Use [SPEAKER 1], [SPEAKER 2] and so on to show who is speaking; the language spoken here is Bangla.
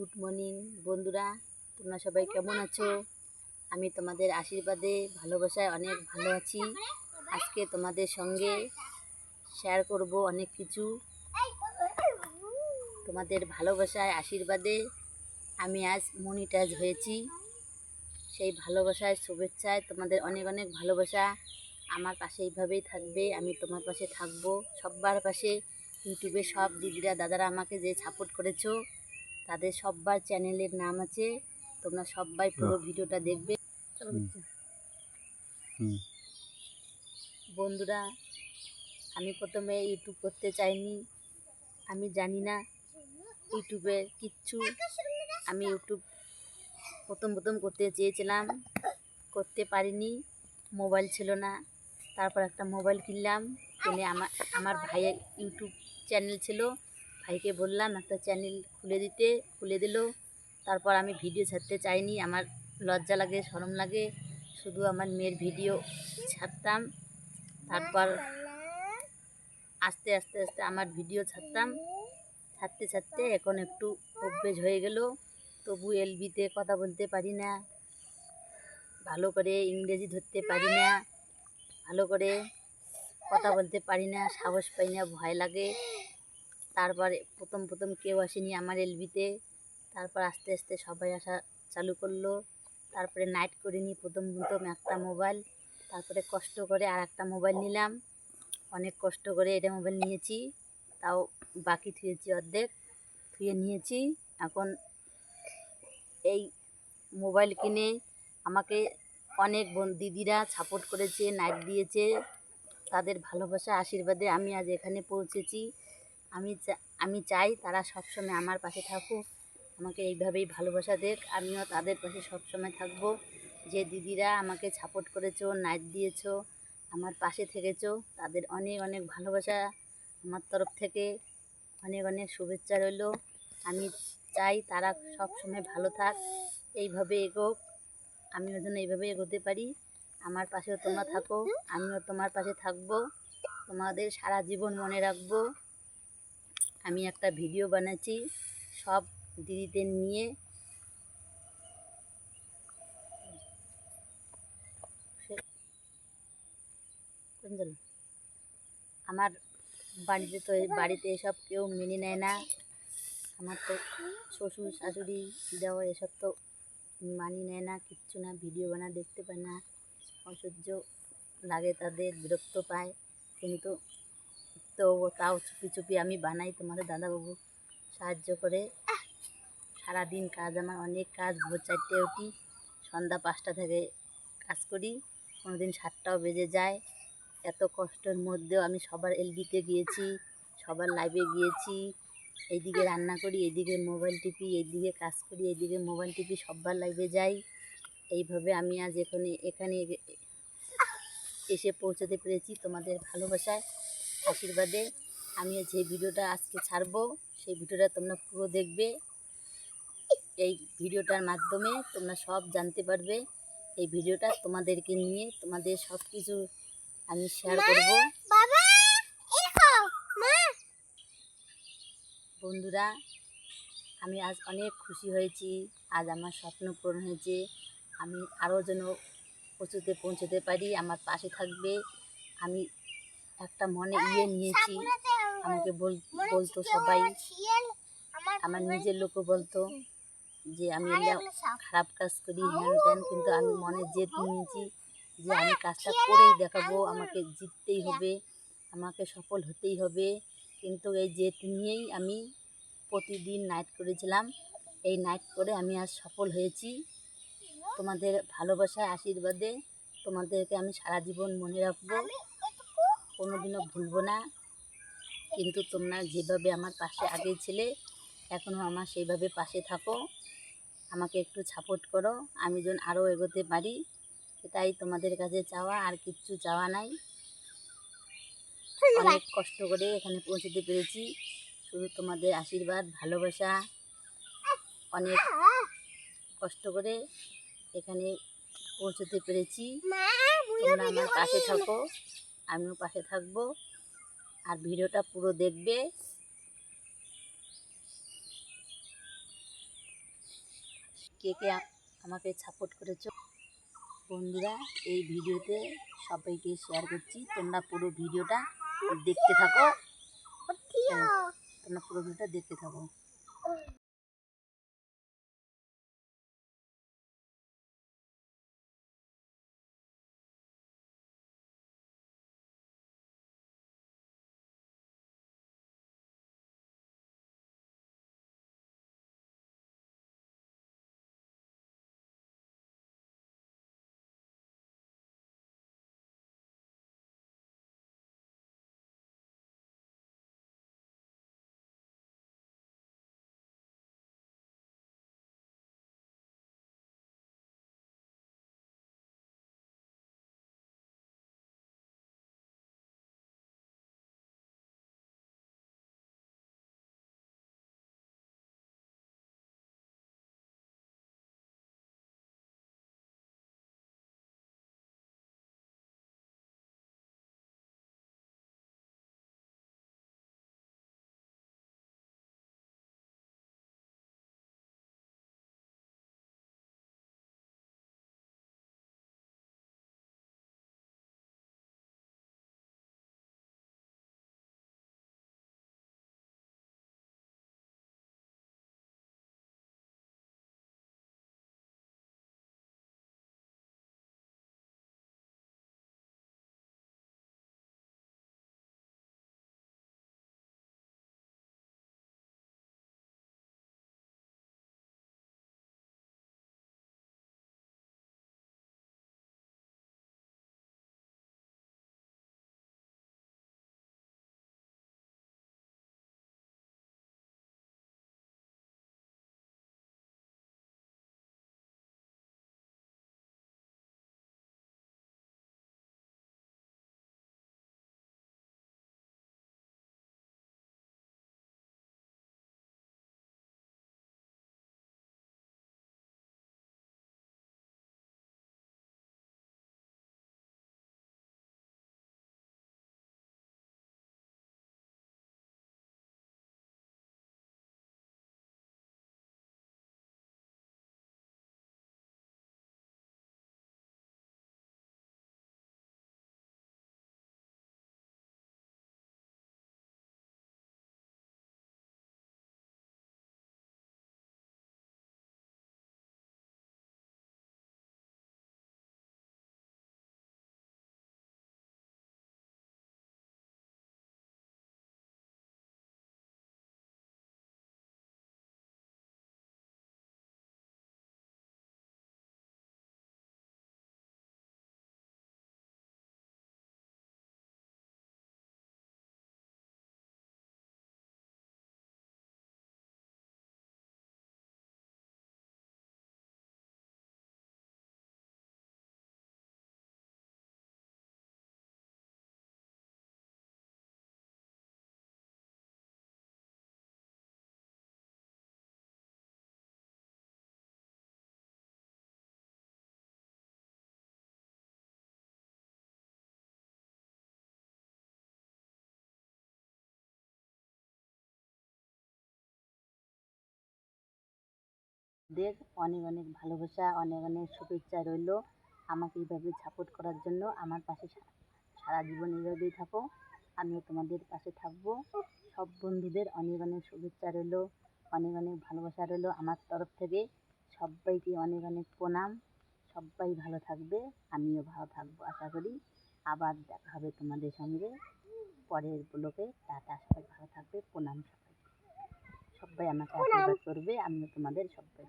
[SPEAKER 1] গুড মর্নিং বন্ধুরা। তোমরা সবাই কেমন আছো? আমি তোমাদের আশীর্বাদে, ভালোবাসায় অনেক ভালো আছি। আজকে তোমাদের সঙ্গে শেয়ার করব অনেক কিছু। তোমাদের ভালোবাসায় আশীর্বাদে আমি আজ মনিটাইজ হয়েছি। সেই ভালোবাসায়, শুভেচ্ছায় তোমাদের অনেক অনেক ভালোবাসা। আমার পাশে এইভাবেই থাকবে, আমি তোমার পাশে থাকব। সব্বার পাশে ইউটিউবে সব দিদিরা, দাদারা আমাকে যে সাপোর্ট করেছ তাদের সব্বার চ্যানেলের নাম আছে। তোমরা সবাই পুরো ভিডিওটা দেখবে। বন্ধুরা আমি প্রথমে ইউটিউব করতে চাইনি। আমি জানি না ইউটিউবে কিচ্ছু। আমি ইউটিউব প্রথম প্রথম করতে চেয়েছিলাম। করতে পারিনি। মোবাইল ছিল না। তারপর একটা মোবাইল কিনলাম। কিনে আমার আমার ভাইয়ের ইউটিউব চ্যানেল ছিল। ভাইকে বললাম, একটা চ্যানেল খুলে দিতে, খুলে দিল। তারপর আমি ভিডিও ছাড়তে চাইনি। আমার লজ্জা লাগে, শরম লাগে। শুধু আমার মেয়ের ভিডিও ছাড়তাম। তারপর আস্তে আস্তে আস্তে আমার ভিডিও ছাড়তাম। ছাড়তে ছাড়তে এখন একটু অভ্যেস হয়ে গেল। তবু এলবিতে কথা বলতে পারি না। ভালো করে ইংরেজি ধরতে পারি না। ভালো করে কথা বলতে পারি না। সাহস পাই না, ভয় লাগে। তারপরে প্রথম প্রথম কেউ আসেনি আমার এলবিতে। তারপর আস্তে আস্তে সবাই আসা চালু করল। তারপরে নাইট করে নিই প্রথম প্রথম একটা মোবাইল তারপরে কষ্ট করে আর একটা মোবাইল নিলাম। অনেক কষ্ট করে এটা মোবাইল নিয়েছি, তাও বাকি থুয়েছি অর্ধেক, থুয়ে নিয়েছি। এখন এই মোবাইল কিনে আমাকে অনেক দিদিরা সাপোর্ট করেছে নাইট দিয়েছে। তাদের ভালোবাসা, আশীর্বাদে আমি আজ এখানে পৌঁছেছি। আমি আমি চাই তারা সবসময় আমার পাশে থাকুক, আমাকে এইভাবেই ভালোবাসা দেখ, আমিও তাদের পাশে সবসময় থাকব। যে দিদিরা আমাকে সাপোর্ট করেছ নাইট দিয়েছ, আমার পাশে থেকেছো, তাদের অনেক অনেক ভালোবাসা আমার তরফ থেকে, অনেক অনেক শুভেচ্ছা রইল। আমি চাই তারা সব সময় ভালো থাক, এইভাবে এগোক, আমিও যেন এইভাবে এগোতে পারি। আমার পাশেও তোমরা থাকো, আমিও তোমার পাশে থাকব, তোমাদের সারা জীবন মনে রাখব। আমি একটা ভিডিও বানাচ্ছি, সব দিদিদের নিয়ে। আমার বাড়িতে তো বাড়িতে এসব কেউ মেনে নেয় না। আমার তো শ্বশুর, শাশুড়ি দেওয়া এসব তো মানি নেয় না, কিচ্ছু না। ভিডিও বানা দেখতে পায় না। অসহ্য লাগে তাদের, বিরক্ত পায়। কিন্তু তো তাও চুপি চুপি আমি বানাই, তোমাদের দাদাবাবু সাহায্য করে। সারাদিন কাজ, আমার অনেক কাজ, ভোর চারটে উঠি, সন্ধ্যা পাঁচটা থেকে কাজ করি কোনো দিন সাতটাও বেজে যায়। এত কষ্টের মধ্যেও আমি সবার এলবিতে গিয়েছি, সবার লাইভে গিয়েছি, এইদিকে রান্না করি, এইদিকে মোবাইল টিপি, এইদিকে কাজ করি, এইদিকে মোবাইল টিপি সবার লাইভে যাই। এইভাবে আমি আজ এখানে এখানে এসে পৌঁছাতে পেরেছি তোমাদের ভালোবাসায়। আশীর্বাদে আমি যে ভিডিওটা আজকে ছাড়বো। সেই ভিডিওটা তোমরা পুরো দেখবে। এই ভিডিওটার মাধ্যমে তোমরা সব জানতে পারবে। এই ভিডিওটা তোমাদেরকে নিয়ে তোমাদের সব কিছু আমি শেয়ার করব। বন্ধুরা আমি আজ অনেক খুশি হয়েছি। আজ আমার স্বপ্ন পূরণ হয়েছে। আমি আরও যেন পৌঁছতে পৌঁছতে পারি আমার পাশে থাকবে। আমি একটা মনে ইয়ে নিয়েছি। আমাকে বল বলতো সবাই। আমার নিজের লোকও বলতো যে আমি এটা খারাপ কাজ করি হ্যান ত্যান কিন্তু আমি মনে জেদ নিয়েছি যে আমি কাজটা করেই দেখাবো আমাকে জিততেই হবে আমাকে সফল হতেই হবে। কিন্তু এই জেদ নিয়েই আমি প্রতিদিন নাইট করেছিলাম। এই নাইট করে আমি আজ সফল হয়েছি। তোমাদের ভালোবাসায় আশীর্বাদে তোমাদেরকে আমি সারা জীবন মনে রাখব। কোনোদিনও ভুলবো না। কিন্তু তোমরা যেভাবে আমার পাশে আগে ছিলে এখনও আমার সেইভাবে পাশে থাকো। আমাকে একটু সাপোর্ট করো। আমি যেন আরও এগোতে পারি। এটাই তোমাদের কাছে চাওয়া আর কিচ্ছু চাওয়া নাই। অনেক কষ্ট করে এখানে পৌঁছতে পেরেছি। শুধু তোমাদের আশীর্বাদ ভালোবাসা অনেক কষ্ট করে এখানে পৌঁছতে পেরেছি। তোমরা আমার পাশে থাকো। আমিও পাশে থাকব। আর ভিডিওটা পুরো দেখবে। কে কে আমাকে সাপোর্ট করেছ? বন্ধুরা এই ভিডিওতে সবাইকে শেয়ার করছি। তোমরা পুরো ভিডিওটা দেখতে থাকো। তোমরা পুরো ভিডিওটা দেখতে থাকো। দের অনেক অনেক ভালোবাসা, অনেক অনেক শুভেচ্ছা রইল আমাকে এইভাবে সাপোর্ট করার জন্য। আমার পাশে সারা জীবন এইভাবেই থাকো। আমিও তোমাদের পাশে থাকব। সব বন্ধুদের অনেক অনেক শুভেচ্ছা রইল, অনেক অনেক ভালোবাসা রইল আমার তরফ থেকে। সবাইকে অনেক অনেক প্রণাম। সবাই ভালো থাকবে, আমিও ভালো থাকব আশা করি। আবার দেখা হবে তোমাদের সঙ্গে পরের ব্লকে টাটা, সবাই ভালো থাকবে, প্রণাম সবাই আমাকে আশীর্বাদ করবে আমিও তোমাদের সবাই